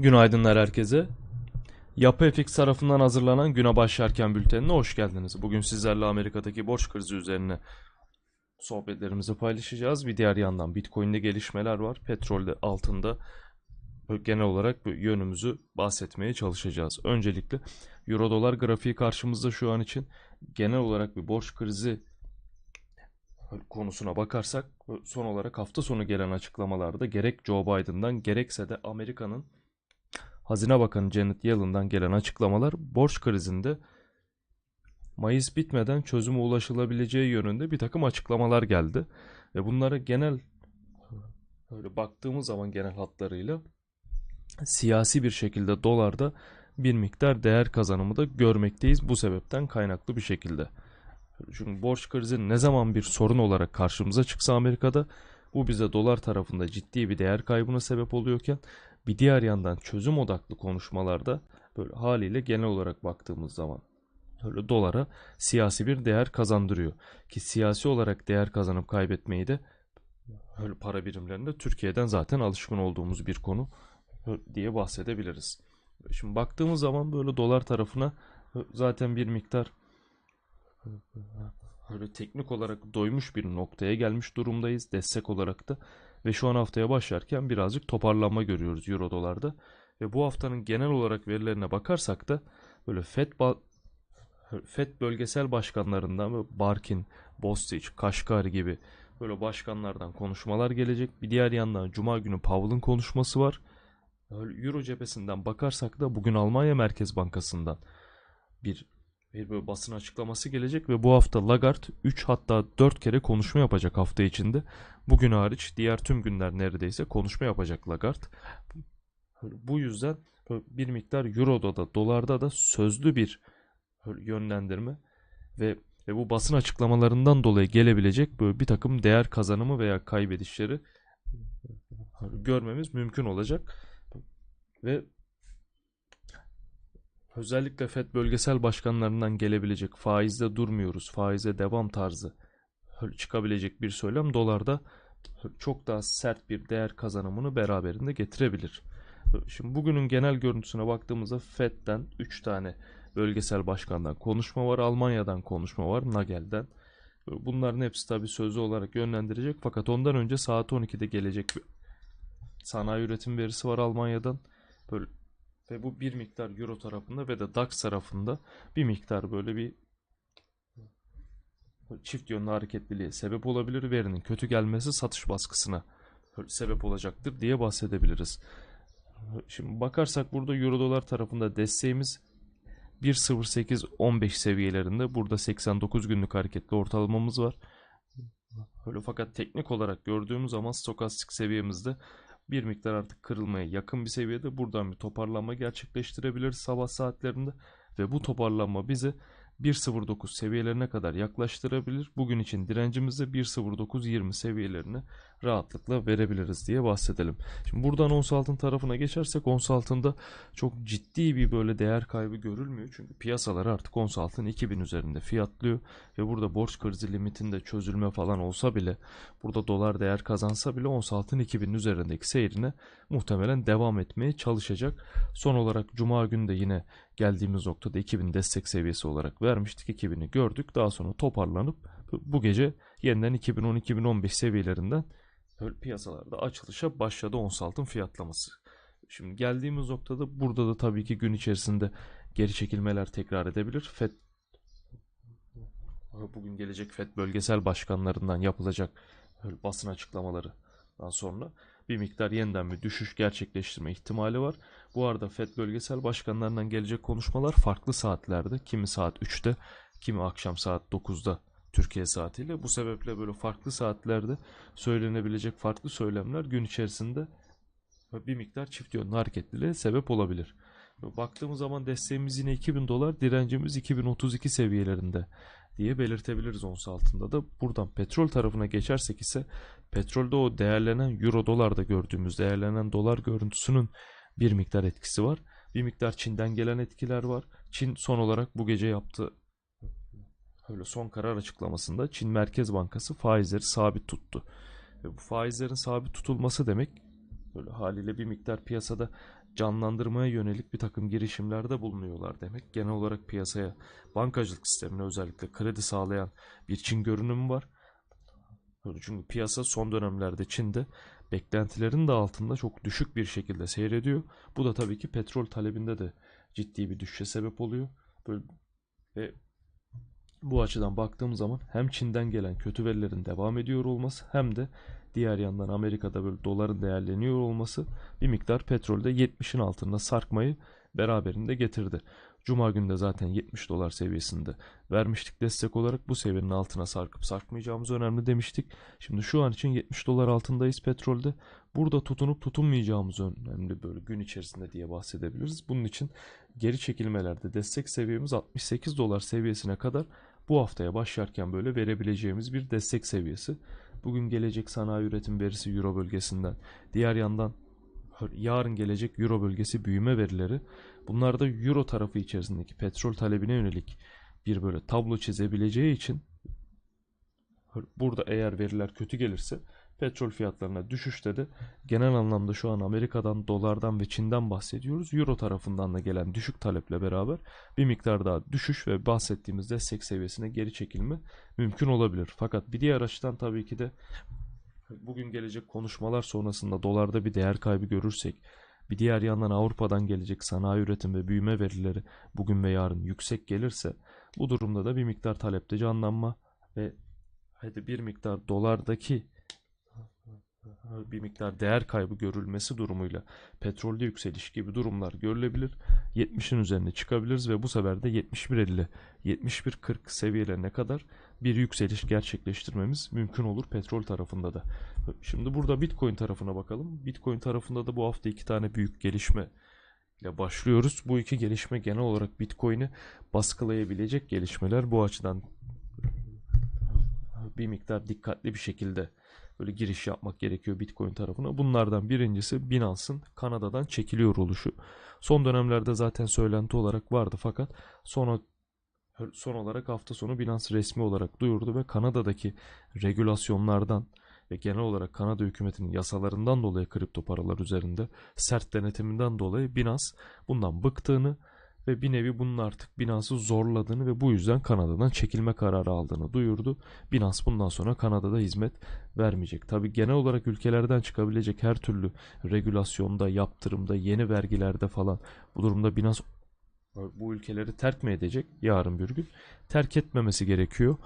Günaydınlar herkese. Yapı FX tarafından hazırlanan güne başlarken bültenine hoş geldiniz. Bugün sizlerle Amerika'daki borç krizi üzerine sohbetlerimizi paylaşacağız. Bir diğer yandan Bitcoin'de gelişmeler var. Petrolde, altında genel olarak bu yönümüzü bahsetmeye çalışacağız. Öncelikle Euro dolar grafiği karşımızda şu an için genel olarak bir borç krizi konusuna bakarsak son olarak hafta sonu gelen açıklamalarda gerek Joe Biden'dan gerekse de Amerika'nın Hazine Bakanı Janet Yellen'dan gelen açıklamalar borç krizinde Mayıs bitmeden çözüme ulaşılabileceği yönünde bir takım açıklamalar geldi. Ve bunlara genel böyle baktığımız zaman genel hatlarıyla siyasi bir şekilde dolarda bir miktar değer kazanımı da görmekteyiz bu sebepten kaynaklı bir şekilde. Çünkü borç krizi ne zaman bir sorun olarak karşımıza çıksa Amerika'da bu bize dolar tarafında ciddi bir değer kaybına sebep oluyorken bir diğer yandan çözüm odaklı konuşmalarda böyle haliyle genel olarak baktığımız zaman öyle dolara siyasi bir değer kazandırıyor. Ki siyasi olarak değer kazanıp kaybetmeyi de öyle para birimlerinde Türkiye'den zaten alışkın olduğumuz bir konu diye bahsedebiliriz. Şimdi baktığımız zaman böyle dolar tarafına zaten bir miktar böyle teknik olarak doymuş bir noktaya gelmiş durumdayız destek olarak da ve şu an haftaya başlarken birazcık toparlanma görüyoruz euro dolarda ve bu haftanın genel olarak verilerine bakarsak da böyle FED FED bölgesel başkanlarından Barkin, Bostich, Kaşkari gibi böyle başkanlardan konuşmalar gelecek. Bir diğer yandan Cuma günü Powell'ın konuşması var. Euro cephesinden bakarsak da bugün Almanya Merkez Bankası'ndan bir bir böyle basın açıklaması gelecek ve bu hafta Lagarde 3 hatta 4 kere konuşma yapacak hafta içinde. Bugün hariç diğer tüm günler neredeyse konuşma yapacak Lagarde. Bu yüzden bir miktar Euro'da da dolarda da sözlü bir yönlendirme ve, ve bu basın açıklamalarından dolayı gelebilecek böyle bir takım değer kazanımı veya kaybedişleri görmemiz mümkün olacak. Ve özellikle FED bölgesel başkanlarından gelebilecek faizde durmuyoruz, faize devam tarzı çıkabilecek bir söylem dolarda çok daha sert bir değer kazanımını beraberinde getirebilir. Şimdi bugünün genel görüntüsüne baktığımızda FED'den 3 tane bölgesel başkandan konuşma var, Almanya'dan konuşma var, Nagel'den. Bunların hepsi tabi sözlü olarak yönlendirecek fakat ondan önce saat 12'de gelecek bir sanayi üretim verisi var Almanya'dan. Böyle ve bu bir miktar euro tarafında ve de DAX tarafında bir miktar böyle bir çift yönlü hareketliliğe sebep olabilir. Verinin kötü gelmesi satış baskısına sebep olacaktır diye bahsedebiliriz. Şimdi bakarsak burada euro dolar tarafında desteğimiz 1.08-15 seviyelerinde. Burada 89 günlük hareketli ortalamamız var. Öyle fakat teknik olarak gördüğümüz zaman stokastik seviyemizde bir miktar artık kırılmaya yakın bir seviyede. Buradan bir toparlanma gerçekleştirebiliriz sabah saatlerinde. Ve bu toparlanma bizi 1.09 seviyelerine kadar yaklaştırabilir. Bugün için direncimizi 1.09.20 seviyelerine rahatlıkla verebiliriz diye bahsedelim. Şimdi buradan ons altın tarafına geçersek ons altında çok ciddi bir böyle değer kaybı görülmüyor. Çünkü piyasalar artık ons altın 2000 üzerinde fiyatlıyor ve burada borç krizi limitinde çözülme falan olsa bile burada dolar değer kazansa bile ons altın 2000 üzerindeki seyrine muhtemelen devam etmeye çalışacak. Son olarak cuma günü de yine geldiğimiz noktada 2000 destek seviyesi olarak vermiştik. 2000'i gördük. Daha sonra toparlanıp bu gece yeniden 2010-2015 seviyelerinden piyasalarda açılışa başladı ons altın fiyatlaması. Şimdi geldiğimiz noktada burada da tabii ki gün içerisinde geri çekilmeler tekrar edebilir. FED bugün gelecek FED bölgesel başkanlarından yapılacak basın açıklamalarından sonra bir miktar yeniden bir düşüş gerçekleştirme ihtimali var. Bu arada FED bölgesel başkanlarından gelecek konuşmalar farklı saatlerde. Kimi saat 3'te, kimi akşam saat 9'da Türkiye saatiyle. Bu sebeple böyle farklı saatlerde söylenebilecek farklı söylemler gün içerisinde bir miktar çift yönlü hareketliliğe sebep olabilir. Baktığımız zaman desteğimiz yine 2000 dolar, direncimiz 2032 seviyelerinde diye belirtebiliriz ons altında da. Buradan petrol tarafına geçersek ise petrolde o değerlenen euro dolarda gördüğümüz değerlenen dolar görüntüsünün bir miktar etkisi var. Bir miktar Çin'den gelen etkiler var. Çin son olarak bu gece yaptığı öyle son karar açıklamasında Çin Merkez Bankası faizleri sabit tuttu. Ve bu faizlerin sabit tutulması demek Böyle haliyle bir miktar piyasada canlandırmaya yönelik bir takım girişimlerde bulunuyorlar demek. Genel olarak piyasaya bankacılık sistemine özellikle kredi sağlayan bir Çin görünümü var. Çünkü piyasa son dönemlerde Çin'de beklentilerin de altında çok düşük bir şekilde seyrediyor. Bu da tabii ki petrol talebinde de ciddi bir düşüşe sebep oluyor. Böyle ve bu açıdan baktığım zaman hem Çin'den gelen kötü verilerin devam ediyor olması hem de diğer yandan Amerika'da böyle doların değerleniyor olması bir miktar petrolde 70'in altında sarkmayı beraberinde getirdi. Cuma günü de zaten 70 dolar seviyesinde vermiştik destek olarak bu seviyenin altına sarkıp sarkmayacağımız önemli demiştik. Şimdi şu an için 70 dolar altındayız petrolde. Burada tutunup tutunmayacağımız önemli böyle gün içerisinde diye bahsedebiliriz. Bunun için geri çekilmelerde destek seviyemiz 68 dolar seviyesine kadar bu haftaya başlarken böyle verebileceğimiz bir destek seviyesi. Bugün gelecek sanayi üretim verisi Euro bölgesinden. Diğer yandan yarın gelecek Euro bölgesi büyüme verileri. Bunlar da Euro tarafı içerisindeki petrol talebine yönelik bir böyle tablo çizebileceği için burada eğer veriler kötü gelirse petrol fiyatlarına düşüşte de genel anlamda şu an Amerika'dan, dolardan ve Çin'den bahsediyoruz. Euro tarafından da gelen düşük taleple beraber bir miktar daha düşüş ve bahsettiğimiz destek seviyesine geri çekilme mümkün olabilir. Fakat bir diğer açıdan tabii ki de bugün gelecek konuşmalar sonrasında dolarda bir değer kaybı görürsek bir diğer yandan Avrupa'dan gelecek sanayi üretim ve büyüme verileri bugün ve yarın yüksek gelirse bu durumda da bir miktar talepte canlanma ve hadi bir miktar dolardaki bir miktar değer kaybı görülmesi durumuyla petrolde yükseliş gibi durumlar görülebilir. 70'in üzerine çıkabiliriz ve bu sefer de 71.50 71.40 seviyelerine kadar bir yükseliş gerçekleştirmemiz mümkün olur petrol tarafında da. Şimdi burada Bitcoin tarafına bakalım. Bitcoin tarafında da bu hafta iki tane büyük gelişme ile başlıyoruz. Bu iki gelişme genel olarak Bitcoin'i baskılayabilecek gelişmeler. Bu açıdan bir miktar dikkatli bir şekilde böyle giriş yapmak gerekiyor Bitcoin tarafına. Bunlardan birincisi Binance'ın Kanada'dan çekiliyor oluşu. Son dönemlerde zaten söylenti olarak vardı fakat sonra son olarak hafta sonu Binance resmi olarak duyurdu ve Kanada'daki regülasyonlardan ve genel olarak Kanada hükümetinin yasalarından dolayı kripto paralar üzerinde sert denetiminden dolayı Binance bundan bıktığını ve bir nevi bunun artık Binance'ı zorladığını ve bu yüzden Kanada'dan çekilme kararı aldığını duyurdu. Binance bundan sonra Kanada'da hizmet vermeyecek. Tabi genel olarak ülkelerden çıkabilecek her türlü regülasyonda, yaptırımda, yeni vergilerde falan bu durumda Binance bu ülkeleri terk mi edecek yarın bir gün? Terk etmemesi gerekiyor.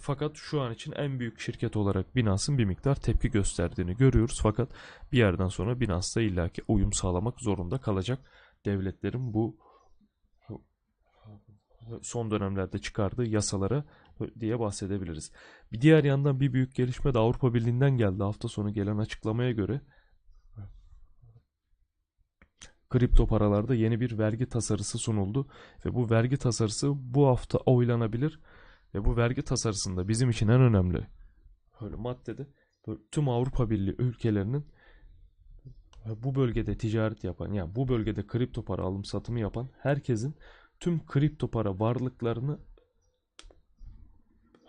Fakat şu an için en büyük şirket olarak Binance'ın bir miktar tepki gösterdiğini görüyoruz. Fakat bir yerden sonra Binance illaki uyum sağlamak zorunda kalacak. Devletlerin bu son dönemlerde çıkardığı yasalara diye bahsedebiliriz. Bir diğer yandan bir büyük gelişme de Avrupa Birliği'nden geldi. Hafta sonu gelen açıklamaya göre kripto paralarda yeni bir vergi tasarısı sunuldu ve bu vergi tasarısı bu hafta oylanabilir ve bu vergi tasarısında bizim için en önemli böyle maddede tüm Avrupa Birliği ülkelerinin bu bölgede ticaret yapan yani bu bölgede kripto para alım satımı yapan herkesin tüm kripto para varlıklarını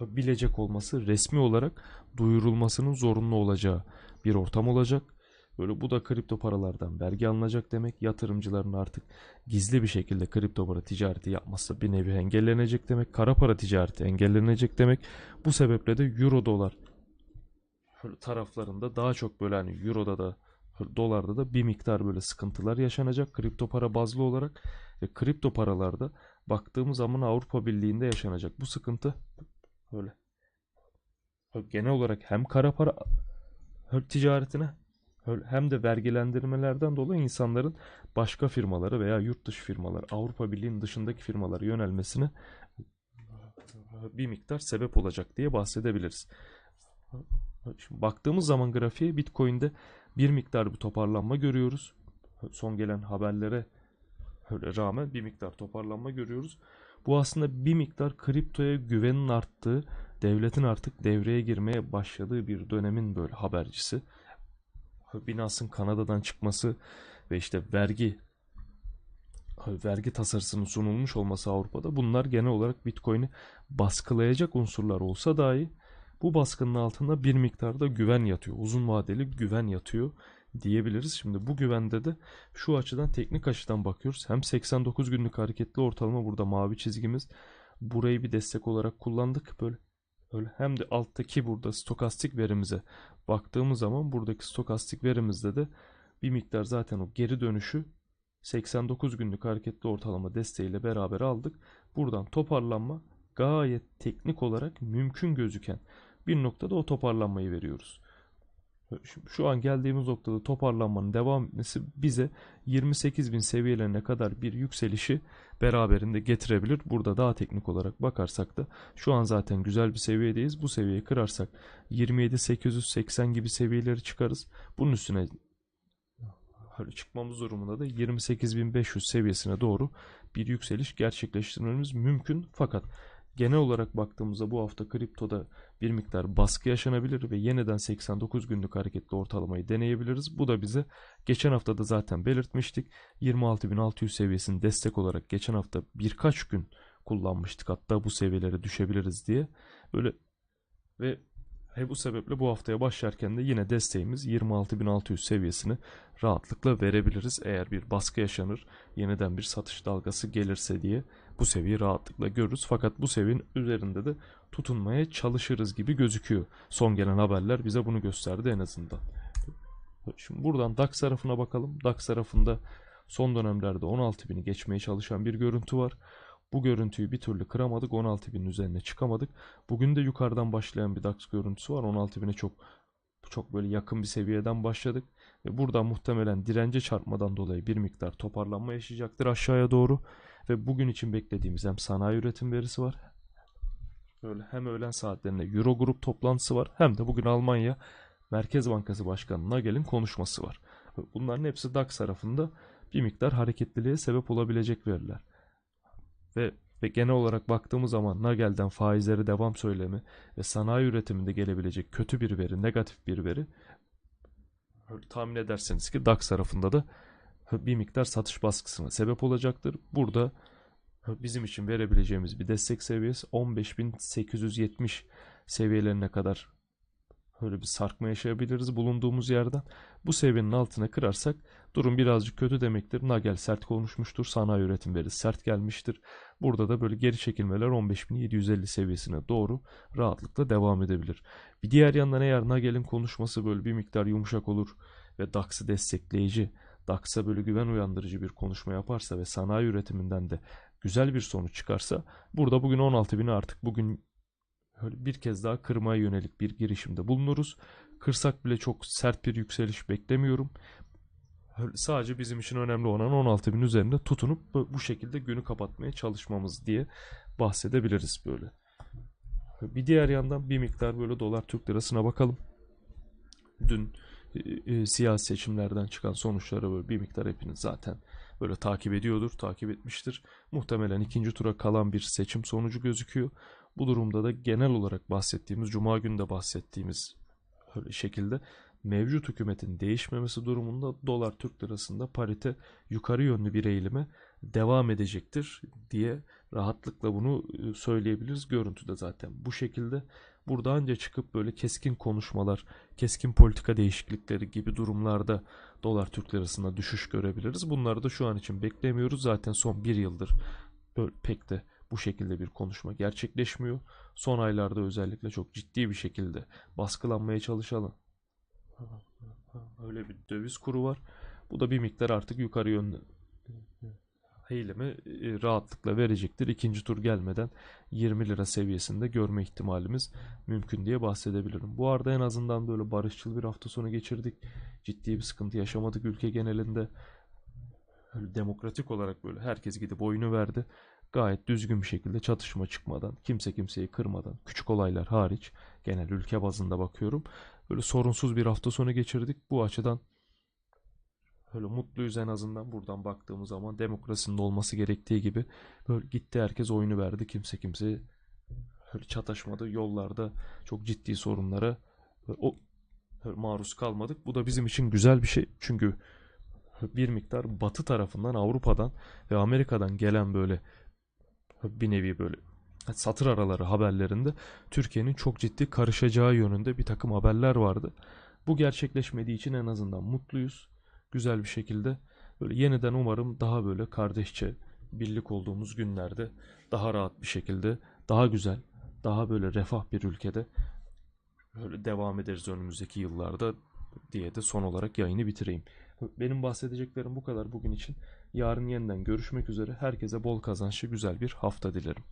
bilecek olması resmi olarak duyurulmasının zorunlu olacağı bir ortam olacak. Böyle bu da kripto paralardan vergi alınacak demek. Yatırımcıların artık gizli bir şekilde kripto para ticareti yapması bir nevi engellenecek demek. Kara para ticareti engellenecek demek. Bu sebeple de euro dolar taraflarında daha çok böyle hani euroda da dolarda da bir miktar böyle sıkıntılar yaşanacak kripto para bazlı olarak ve kripto paralarda baktığımız zaman Avrupa Birliği'nde yaşanacak bu sıkıntı böyle genel olarak hem kara para ticaretine hem de vergilendirmelerden dolayı insanların başka firmaları veya yurt dışı firmalar, Avrupa Birliği'nin dışındaki firmalara yönelmesine bir miktar sebep olacak diye bahsedebiliriz. Şimdi baktığımız zaman grafiğe Bitcoin'de bir miktar bir toparlanma görüyoruz. Son gelen haberlere rağmen bir miktar toparlanma görüyoruz. Bu aslında bir miktar kriptoya güvenin arttığı, devletin artık devreye girmeye başladığı bir dönemin böyle habercisi. Binance'ın Kanada'dan çıkması ve işte vergi vergi tasarısının sunulmuş olması Avrupa'da bunlar genel olarak Bitcoin'i baskılayacak unsurlar olsa dahi Bu baskının altında bir miktarda güven yatıyor. Uzun vadeli güven yatıyor diyebiliriz. Şimdi bu güvende de şu açıdan teknik açıdan bakıyoruz. Hem 89 günlük hareketli ortalama burada mavi çizgimiz. Burayı bir destek olarak kullandık. Böyle Öyle hem de alttaki burada stokastik verimize baktığımız zaman buradaki stokastik verimizde de bir miktar zaten o geri dönüşü 89 günlük hareketli ortalama desteğiyle beraber aldık. Buradan toparlanma gayet teknik olarak mümkün gözüken bir noktada o toparlanmayı veriyoruz. Şu an geldiğimiz noktada toparlanmanın devam etmesi bize 28.000 seviyelerine kadar bir yükselişi beraberinde getirebilir. Burada daha teknik olarak bakarsak da şu an zaten güzel bir seviyedeyiz. Bu seviyeyi kırarsak 27.880 gibi seviyeleri çıkarız. Bunun üstüne çıkmamız durumunda da 28.500 seviyesine doğru bir yükseliş gerçekleştirmemiz mümkün. Fakat genel olarak baktığımızda bu hafta kriptoda bir miktar baskı yaşanabilir ve yeniden 89 günlük hareketli ortalamayı deneyebiliriz. Bu da bize geçen hafta da zaten belirtmiştik. 26.600 seviyesini destek olarak geçen hafta birkaç gün kullanmıştık. Hatta bu seviyelere düşebiliriz diye. Böyle ve ve bu sebeple bu haftaya başlarken de yine desteğimiz 26.600 seviyesini rahatlıkla verebiliriz. Eğer bir baskı yaşanır, yeniden bir satış dalgası gelirse diye bu seviyeyi rahatlıkla görürüz. Fakat bu seviyenin üzerinde de tutunmaya çalışırız gibi gözüküyor. Son gelen haberler bize bunu gösterdi en azından. Şimdi buradan DAX tarafına bakalım. DAX tarafında son dönemlerde 16.000'i geçmeye çalışan bir görüntü var. Bu görüntüyü bir türlü kıramadık. 16.000'in üzerine çıkamadık. Bugün de yukarıdan başlayan bir DAX görüntüsü var. 16.000'e çok çok böyle yakın bir seviyeden başladık. Ve burada muhtemelen dirence çarpmadan dolayı bir miktar toparlanma yaşayacaktır aşağıya doğru. Ve bugün için beklediğimiz hem sanayi üretim verisi var. Böyle hem öğlen saatlerinde Euro Grup toplantısı var. Hem de bugün Almanya Merkez Bankası Başkanı Nagel'in konuşması var. Bunların hepsi DAX tarafında bir miktar hareketliliğe sebep olabilecek veriler. Ve ve genel olarak baktığımız zaman Nagel'den faizleri devam söylemi ve sanayi üretiminde gelebilecek kötü bir veri, negatif bir veri tahmin ederseniz ki DAX tarafında da bir miktar satış baskısına sebep olacaktır. Burada bizim için verebileceğimiz bir destek seviyesi 15.870 seviyelerine kadar böyle bir sarkma yaşayabiliriz bulunduğumuz yerden. Bu seviyenin altına kırarsak durum birazcık kötü demektir. Nagel sert konuşmuştur. Sanayi üretim verisi sert gelmiştir. Burada da böyle geri çekilmeler 15.750 seviyesine doğru rahatlıkla devam edebilir. Bir diğer yandan eğer Nagel'in konuşması böyle bir miktar yumuşak olur ve DAX'ı destekleyici DAX'a böyle güven uyandırıcı bir konuşma yaparsa ve sanayi üretiminden de güzel bir sonuç çıkarsa burada bugün 16.000'i artık bugün bir kez daha kırmaya yönelik bir girişimde bulunuruz. Kırsak bile çok sert bir yükseliş beklemiyorum. Sadece bizim için önemli olan 16.000 üzerinde tutunup bu şekilde günü kapatmaya çalışmamız diye bahsedebiliriz böyle. Bir diğer yandan bir miktar böyle dolar Türk lirasına bakalım. Dün e, e, siyasi seçimlerden çıkan sonuçları böyle bir miktar hepiniz zaten böyle takip ediyordur, takip etmiştir. Muhtemelen ikinci tura kalan bir seçim sonucu gözüküyor. Bu durumda da genel olarak bahsettiğimiz, Cuma günü de bahsettiğimiz şekilde mevcut hükümetin değişmemesi durumunda dolar Türk lirasında parite yukarı yönlü bir eğilime devam edecektir diye rahatlıkla bunu e, söyleyebiliriz. Görüntüde zaten bu şekilde. Burada anca çıkıp böyle keskin konuşmalar, keskin politika değişiklikleri gibi durumlarda dolar Türk lirasında düşüş görebiliriz. Bunları da şu an için beklemiyoruz. Zaten son bir yıldır böyle pek de bu şekilde bir konuşma gerçekleşmiyor. Son aylarda özellikle çok ciddi bir şekilde baskılanmaya çalışalım. Öyle bir döviz kuru var. Bu da bir miktar artık yukarı yönlü eğilimi e, rahatlıkla verecektir. İkinci tur gelmeden 20 lira seviyesinde görme ihtimalimiz mümkün diye bahsedebilirim. Bu arada en azından böyle barışçıl bir hafta sonu geçirdik. Ciddi bir sıkıntı yaşamadık ülke genelinde. Öyle demokratik olarak böyle herkes gidip oyunu verdi. Gayet düzgün bir şekilde çatışma çıkmadan, kimse kimseyi kırmadan, küçük olaylar hariç genel ülke bazında bakıyorum. Böyle sorunsuz bir hafta sonu geçirdik. Bu açıdan Böyle mutluyuz en azından buradan baktığımız zaman demokrasinin olması gerektiği gibi böyle gitti herkes oyunu verdi kimse kimse böyle çataşmadı yollarda çok ciddi sorunlara o maruz kalmadık. Bu da bizim için güzel bir şey çünkü bir miktar batı tarafından Avrupa'dan ve Amerika'dan gelen böyle bir nevi böyle satır araları haberlerinde Türkiye'nin çok ciddi karışacağı yönünde bir takım haberler vardı. Bu gerçekleşmediği için en azından mutluyuz. Güzel bir şekilde böyle yeniden umarım daha böyle kardeşçe birlik olduğumuz günlerde daha rahat bir şekilde daha güzel, daha böyle refah bir ülkede böyle devam ederiz önümüzdeki yıllarda diye de son olarak yayını bitireyim. Benim bahsedeceklerim bu kadar bugün için. Yarın yeniden görüşmek üzere. Herkese bol kazançlı güzel bir hafta dilerim.